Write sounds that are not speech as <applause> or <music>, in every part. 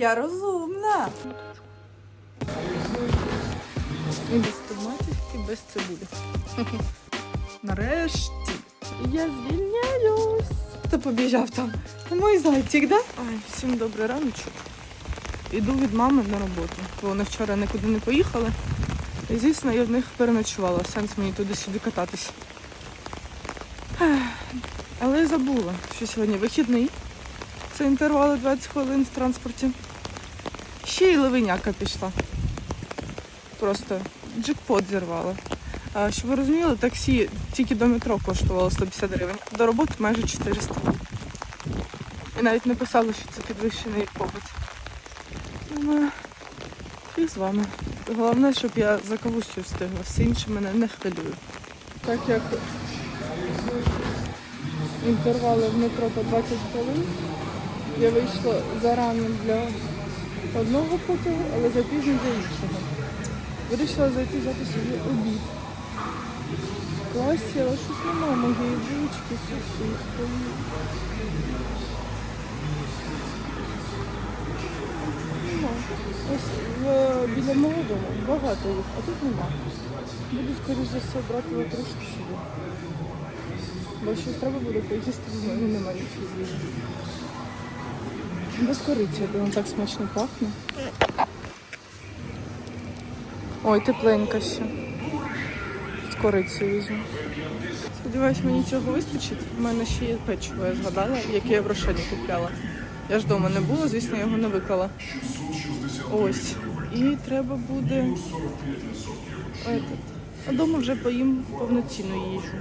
Я розумна. І без томатів, і без цибулі. <laughs> Нарешті. Я звільняюсь. Хто побіжав там? Мой зайчик, да? Ай, всім добрий раночок. Іду від мами на роботу, бо вони вчора нікуди не поїхали. І, звісно, я в них переночувала. Сенс мені туди-сюди кататись. Але я забула, що сьогодні вихідний. Це інтервали 20 хвилин в транспорті. Ще й левеняка пішла. Просто джекпот зірвала. А, щоб ви розуміли, таксі тільки до метро коштувало 150 гривень, до роботи майже 400. І навіть написали, що це підвищений попит. Ну, і з вами. Головне, щоб я за кавусю встигла, все інше мене не хвилює. Так як інтервали в метро по 20 хвилин, я вийшла зарано для одного потягу, але запізно для іншого. Вирішила зайти взяти собі обід. В класі, але щось немає моєї булочки. Нема. Ось біля мого дому багато їх, а тут нема. Буду, скоріш за все, брати трошки собі. Бо щось треба буде поїсти, в мене немає нічого з їжі. Без кориці, воно так смачно пахне. Ой, тепленька ще. З корицею візьму. Сподіваюсь, мені цього вистачить. У мене ще є печиво, я згадала, яке я в Рошені купляла. Я ж вдома не було, звісно, його не виклала. Ось. І треба буде. А вдома вже поїм повноцінну їжу.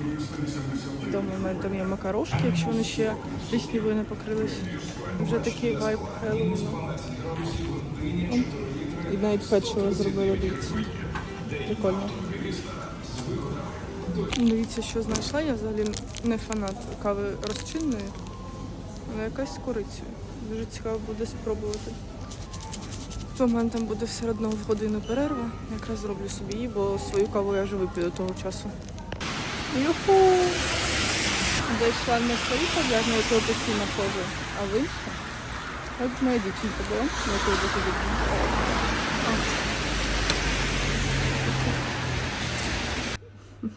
В мене там є макарошки, якщо вони ще ліснівою не покрились. Вже такий вайб Хеллоуіну. І навіть печиво зробила, дивіться. Прикольно. Дивіться, що знайшла. Я взагалі не фанат кави розчинної, але якась з корицею. Дуже цікаво буде спробувати. В мене там буде все одно в годину перерва. Якраз зроблю собі її, бо свою каву я вже вип'ю до того часу. Юху! Зайшла в свою кав'ярню, яку я постійно ходжу, а в іншу. От моя дівчинка була, на яку я дуже люблю.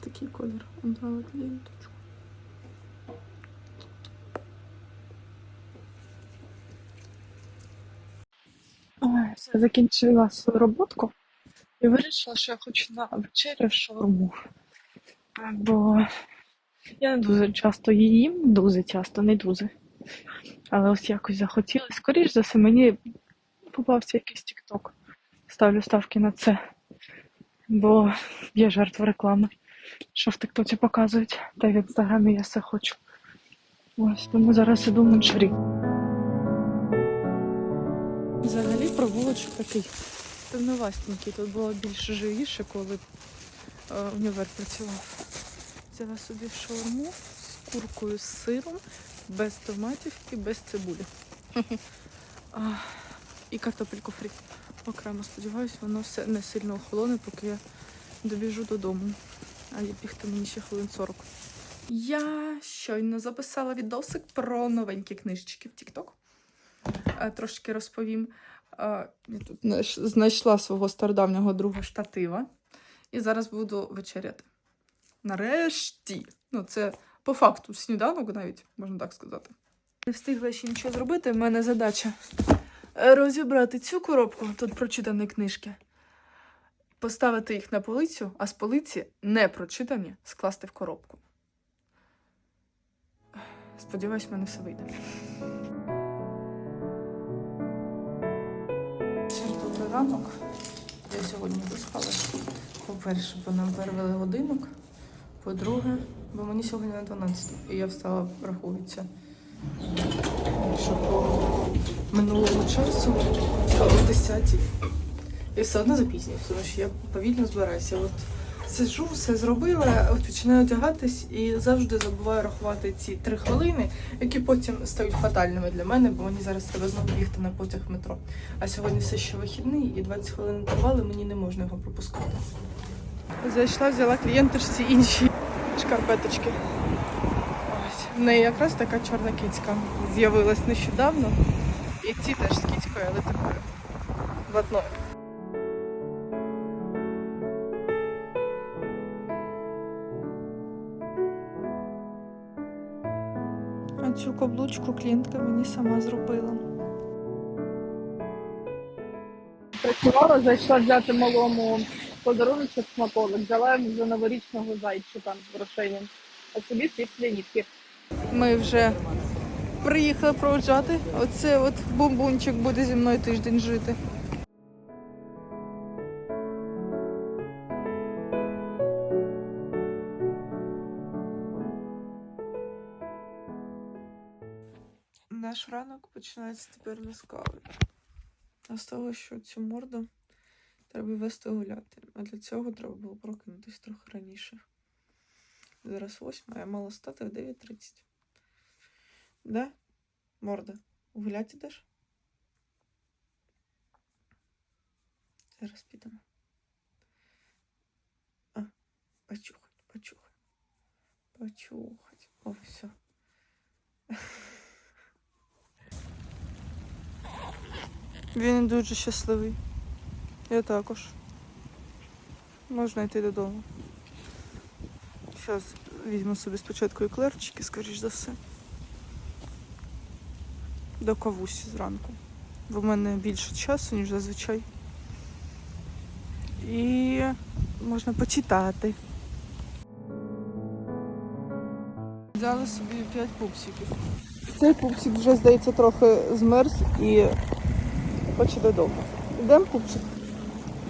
Такий колір обрала клієнточку. Ой, все, закінчила свою роботку і вирішила, що я хочу на вечерю шаурму. Бо я не дуже часто їм, дуже часто, не дуже. Але ось якось захотілося. Скоріш за все, мені попався якийсь тікток. Ставлю ставки на це. Бо є жертва реклами, що в тіктоці показують, та й в інстаграмі я все хочу. Ось тому зараз іду в манчарі. Взагалі провулочок такий темновастенький. Тут було більш живіше, коли універ працював. Взяла собі шаурму з куркою з сиром, без томатів і без цибулі. <laughs> І картопельку фрі. Окремо сподіваюся, воно все не сильно охолоне, поки я добіжу додому. А я бігти мені ще хвилин 40. Я щойно записала відосик про новенькі книжечки в TikTok. Е, Трошки розповім. Е, Я тут знайшла свого стародавнього друга штатива. І зараз буду вечеряти. Нарешті. Ну, це по факту сніданок навіть, можна так сказати. Не встигла ще нічого зробити. В мене задача е, розібрати цю коробку, тут прочитані книжки, поставити їх на полицю, а з полиці не прочитані скласти в коробку. Сподіваюсь, в мене все вийде. Четвертий ранок. Я сьогодні виспала. По-перше, бо нам перевели годинок. По-друге, бо мені сьогодні на 12 і я встала, рахується. Що по минулому часу, о 10 І все одно запізнююся, тому що я повільно збираюся. От сижу, все зробила, от починаю одягатись і завжди забуваю рахувати ці три хвилини, які потім стають фатальними для мене, бо мені зараз треба знову бігти на потяг в метро. А сьогодні все ще вихідний, і 20 хвилин інтервали, мені не можна його пропускати. Зайшла, взяла клієнточці інші шкарпеточки. Ось. В неї якраз така чорна кицька з'явилась нещодавно. І ці теж з кіцькою, але такою. Ватною. А цю каблучку клієнтка мені сама зробила. Працювала, зайшла взяти малому подарунок смаколик, взяла йому вже новорічного зайчика з грошенням, а собі світлі нітки. Ми вже приїхали проводжати. Оце от бомбунчик буде зі мною тиждень жити. Наш ранок починається тепер не з кави. А з того, що цю морду треба вести гуляти. А для цього треба було прокинутися трохи раніше. Зараз восьма, я мала стати в 9.30. Да? Морда. Гуляти йдеш? Зараз підемо. А, почухать, почухать. Почухать. О, все. <laughs> Він дуже щасливий. Я також. Можна йти додому. Зараз візьму собі спочатку еклерчики, скоріш за все. До кавусі зранку. Бо в мене більше часу, ніж зазвичай. І можна почитати. Взяли собі 5 пупсиків. Цей пупсик вже, здається, трохи змерз і хоче додому. Йдемо купчик.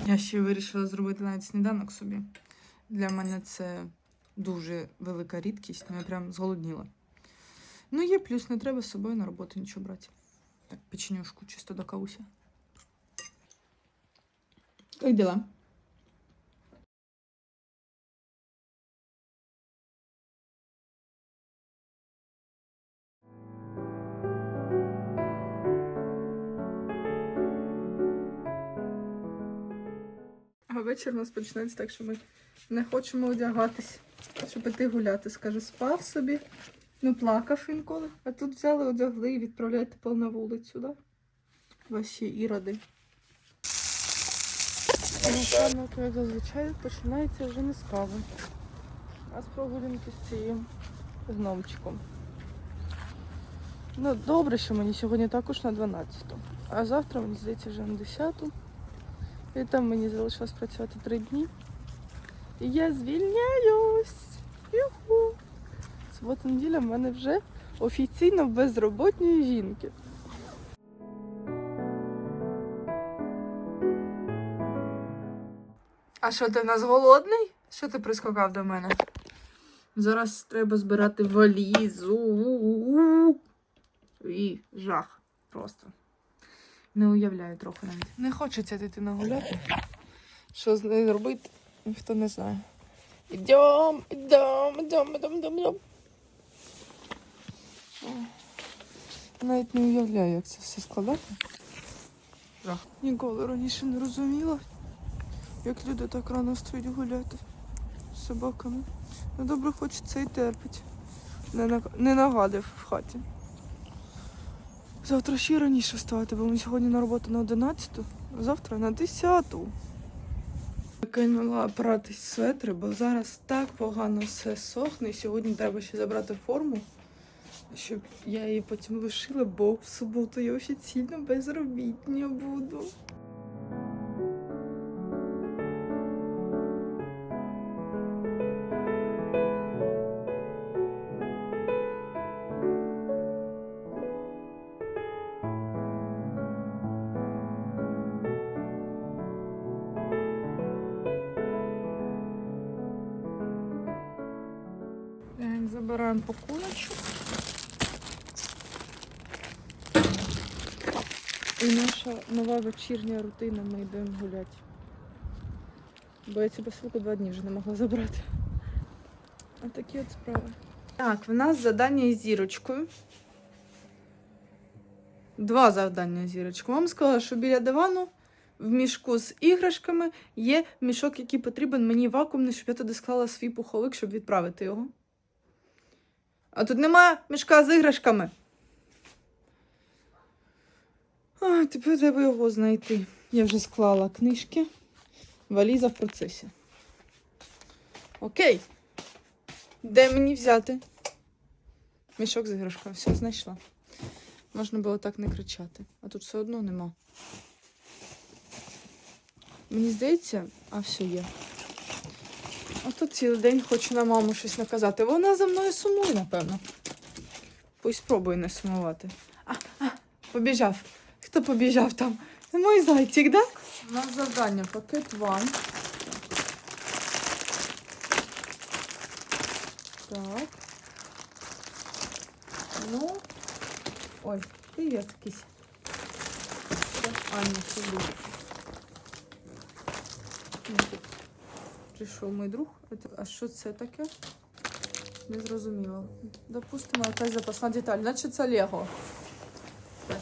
Я ще вирішила зробити навіть сніданок собі. Для мене це дуже велика рідкість, ну я прям зголодніла. Ну, є плюс, не треба з собою на роботу нічого брати. Так, печенюшку чисто до кауся. Як дела? Вечір у нас починається так, що ми не хочемо одягатись, щоб іти гуляти. Скаже, спав собі, не плакав інколи. А тут взяли, одягли і відправляють тепер на вулицю, да? Ваші іроди. Ранок, як зазвичай, починається вже не з кави, а з прогулянки з цим гномчиком. Ну, добре, що мені сьогодні також на 12-ту. А завтра, мені здається, вже на 10-ту. І там мені залишилось працювати три дні. І я звільняюсь. Юху. Субота неділя в мене вже офіційно безроботні жінки. А що ти в нас голодний? Що ти прискакав до мене? Зараз треба збирати валізу. І жах просто. Не уявляю трохи навіть. Не хочеться дитина гуляти. Що з нею робити, ніхто не знає. Ідем, ідем, ідем, ідем, ідем, ідем. Навіть не уявляю, як це все складати. Жах. Ніколи раніше не розуміла, як люди так рано встають гуляти з собаками. Ну добре, хоч це і терпить. Не, на- не нагадив в хаті. Завтра ще раніше вставати, бо ми сьогодні на роботу на 11, а завтра на 10. Кинула пратись светри, бо зараз так погано все сохне. Сьогодні треба ще забрати форму, щоб я її потім лишила, бо в суботу я офіційно безробітня буду. І наша нова вечірня рутина, ми йдемо гуляти. Бо я цю посилку два дні вже не могла забрати. А такі от справи. Так, в нас завдання із зірочкою. Два завдання з зірочкою. Мама сказала, що біля дивану в мішку з іграшками є мішок, який потрібен мені вакуумний, щоб я туди склала свій пуховик, щоб відправити його. А тут нема мішка з іграшками. А, тепер треба його знайти. Я вже склала книжки. Валіза в процесі. Окей. Де мені взяти? Мішок з іграшкою. Все, знайшла. Можна було так не кричати. А тут все одно нема. Мені здається, а все є. А тут цілий день хочу на маму щось наказати. Вона за мною сумує, напевно. Пусть спробує не сумувати. А, а, побіжав. Хто побіжав там? Мой зайчик, да? У нас завдання пакет ван. Так. Ну. Ой, привет, кись. Аня сюди. Прийшов мій друг. А що це таке? Не зрозуміло. Допустимо, якась запасна деталь. Значить, це Лего.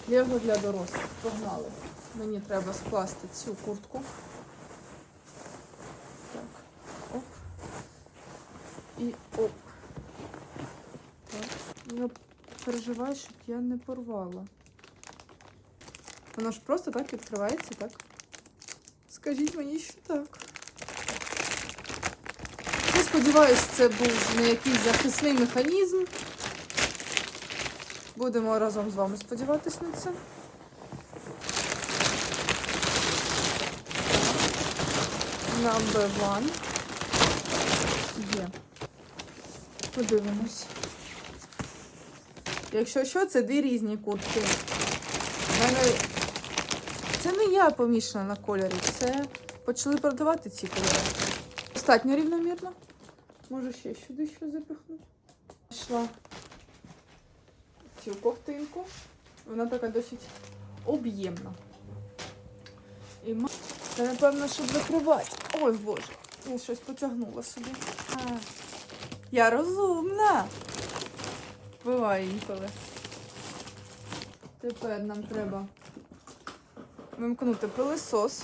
Лего для дорослих. Погнали. Мені треба скласти цю куртку. Так. Оп. І оп. Так. Я переживаю, щоб я не порвала. Воно ж просто так відкривається, так? Скажіть мені, що так. Я сподіваюся, це був не якийсь захисний механізм. Будемо разом з вами сподіватись на це. Number one. Є. Подивимось. Якщо що, це дві різні куртки. Мене... Це не я помішана на кольорі, це почали продавати ці кольори. Достатньо рівномірно. Може ще сюди щось запихнути. Пішла цю ковтинку. Вона така досить об'ємна. І Це, напевно, щоб закривати. Ой, боже, я щось потягнула собі. А, я розумна. Буває інколи. Тепер нам треба вимкнути пилисос.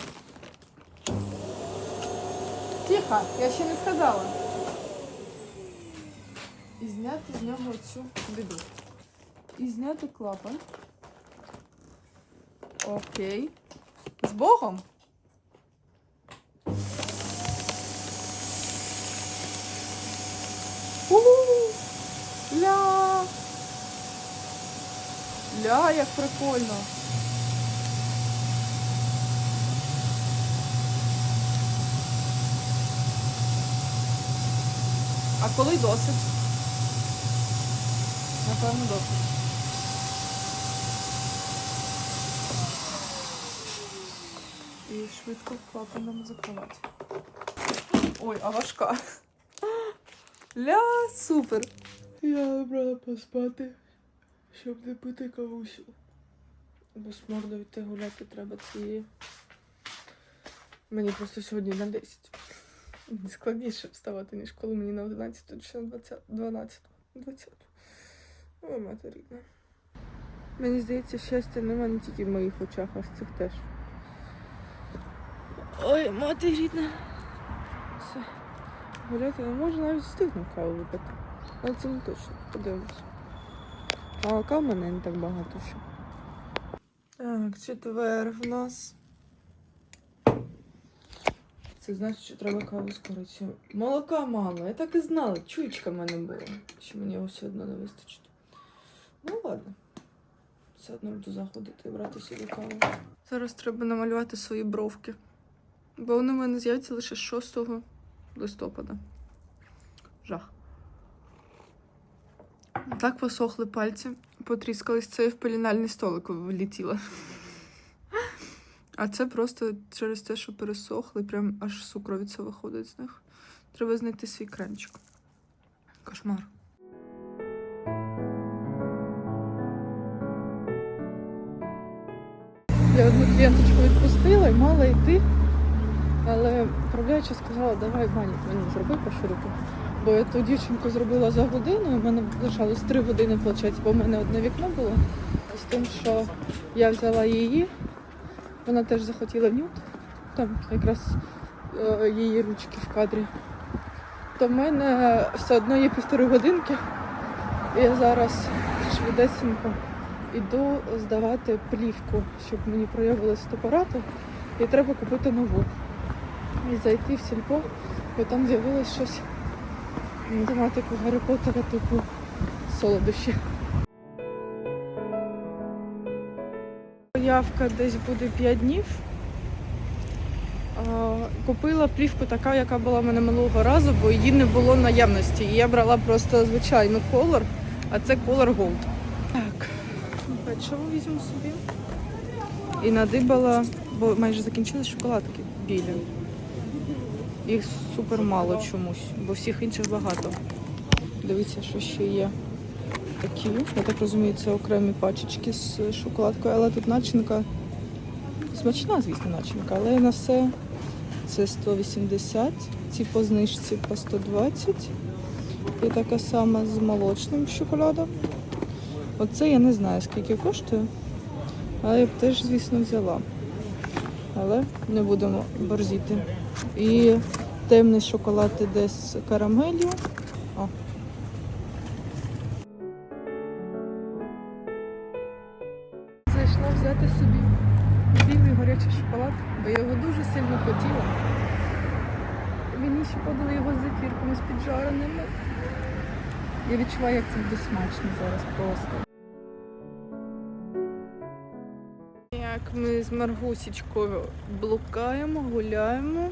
Тихо, я ще не сказала. І зняти з нього цю біду. І зняти клапан. Окей. З Богом. У! Ля! Ля, як прикольно. А коли досить? Напевно, досить. І швидко клапаном закривати. Ой, а важка. Ля, супер. Я вибрала поспати, щоб не пити кавусю. Бо з мордою йти гуляти треба цієї. Мені просто сьогодні на 10. Складніше вставати, ніж коли мені на 11 чи на 20, 12, 20. О, мати рідна. Мені здається, щастя нема не тільки в моїх очах, а в цих теж. Ой, мати рідна. Все. Гуляти не можу, навіть встигну каву випити. Але це не точно. Подивимось. Молока в мене не так багато ще. Так, четвер в нас. Це значить, що треба каву корицею. Молока мало, я так і знала. Чуєчка в мене була, що мені його все одно не вистачить. Ну ладно. Все одно буду заходити і брати собі каву. Зараз треба намалювати свої бровки. Бо вони в мене з'являться лише 6 листопада. Жах. Так посохли пальці, потріскались це і в пелінальний столик влетіло. А це просто через те, що пересохли, прям аж сукровиця виходить з них. Треба знайти свій кранчик. Кошмар. Я одну клієнточку відпустила і мала йти. Але управляюча сказала, давай манік мені зроби по широку. Бо я ту дівчинку зробила за годину, і в мене лишалось три години, виходить, бо в мене одне вікно було. З тим, що я взяла її, вона теж захотіла нюд, там якраз е, її ручки в кадрі. То в мене все одно є півтори годинки. І я зараз швидесенько Іду здавати плівку, щоб мені проявилось фотоапарату, і треба купити нову. І зайти в сільпо, бо там з'явилось щось на тематику Гаррі Поттера, типу солодощі. Явка десь буде 5 днів. Купила плівку така, яка була в мене минулого разу, бо її не було наявності. І я брала просто звичайну колор, а це колор Gold. Так, печиво візьму собі. І надибала, бо майже закінчились шоколадки білі. Їх супер мало чомусь, бо всіх інших багато. Дивіться, що ще є. Такі, я так розумію, це окремі пачечки з шоколадкою, але тут начинка смачна, звісно, начинка, але на все це 180, ці по знижці по 120. І така сама з молочним шоколадом. Оце я не знаю, скільки коштує, але я б теж, звісно, взяла. Але не будемо борзіти. І темний шоколад іде з карамелью. О. Зайшла взяти собі білий гарячий шоколад, бо я його дуже сильно хотіла. Мені ще подали його з зефірками з піджареними. Я відчуваю, як це буде смачно зараз просто. Ми з Маргусічкою блукаємо, гуляємо.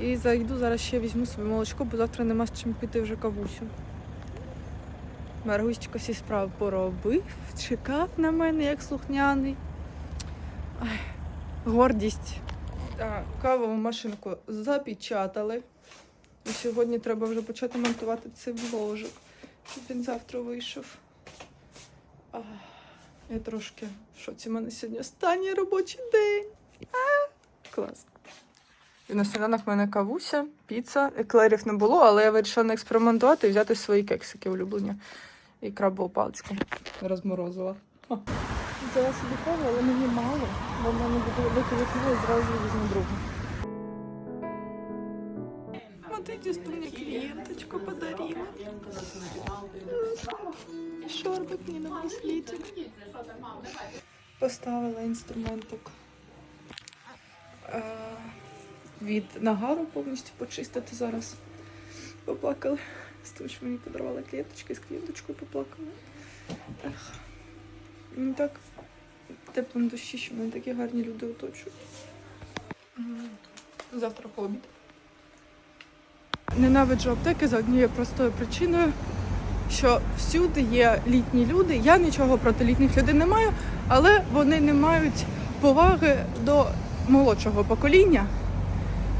І зайду, зараз ще візьму собі молочко, бо завтра нема з чим піти вже кавусю. Маргусічка всі справи поробив, чекав на мене як слухняний. Ай, гордість. Так, кавову машинку запечатали. І сьогодні треба вже почати монтувати цей вложок, щоб він завтра вийшов. А, я трошки в шоці. У мене сьогодні останній робочий день. А, клас. І на сніданок в мене кавуся, піца. Еклерів не було, але я вирішила не експериментувати і взяти свої кексики улюблені. І крабову паличку розморозила. Взяла собі каву, але мені мало, бо в мене буде велике вікно і зразу візьму другу. Шорбик мне на браслетик. Поставила інструментик е, від нагару повністю почистити зараз. Поплакали. З того, що мені подарувала клієнточка, з клієнточкою поплакали. Ех. Мені так тепло на душі, що мене такі гарні люди оточують. Завтра обід. Ненавиджу аптеки за однією простою причиною, що всюди є літні люди. Я нічого проти літніх людей не маю, але вони не мають поваги до молодшого покоління.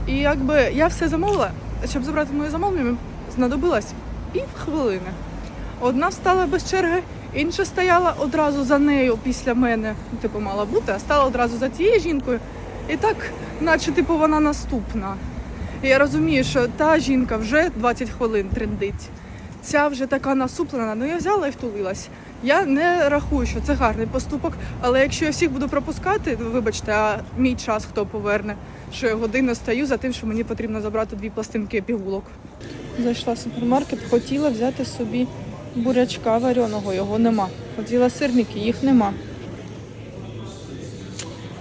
І якби я все замовила, щоб забрати моє замовлення, знадобилось пів хвилини. Одна встала без черги, інша стояла одразу за нею після мене, типу, мала бути, а стала одразу за тією жінкою. І так, наче типу, вона наступна. Я розумію, що та жінка вже 20 хвилин трендить. Ця вже така насуплена. Ну я взяла і втулилась. Я не рахую, що це гарний поступок, але якщо я всіх буду пропускати, ну, вибачте, а мій час хто поверне, що я годину стою за тим, що мені потрібно забрати дві пластинки пігулок. Зайшла в супермаркет, хотіла взяти собі бурячка вареного, його нема. Хотіла сирники, їх нема.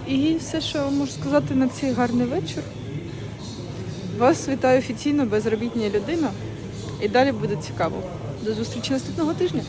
І все, що можу сказати на цей гарний вечір. Вас вітаю офіційно безробітня людина. І далі буде цікаво. До зустрічі наступного тижня.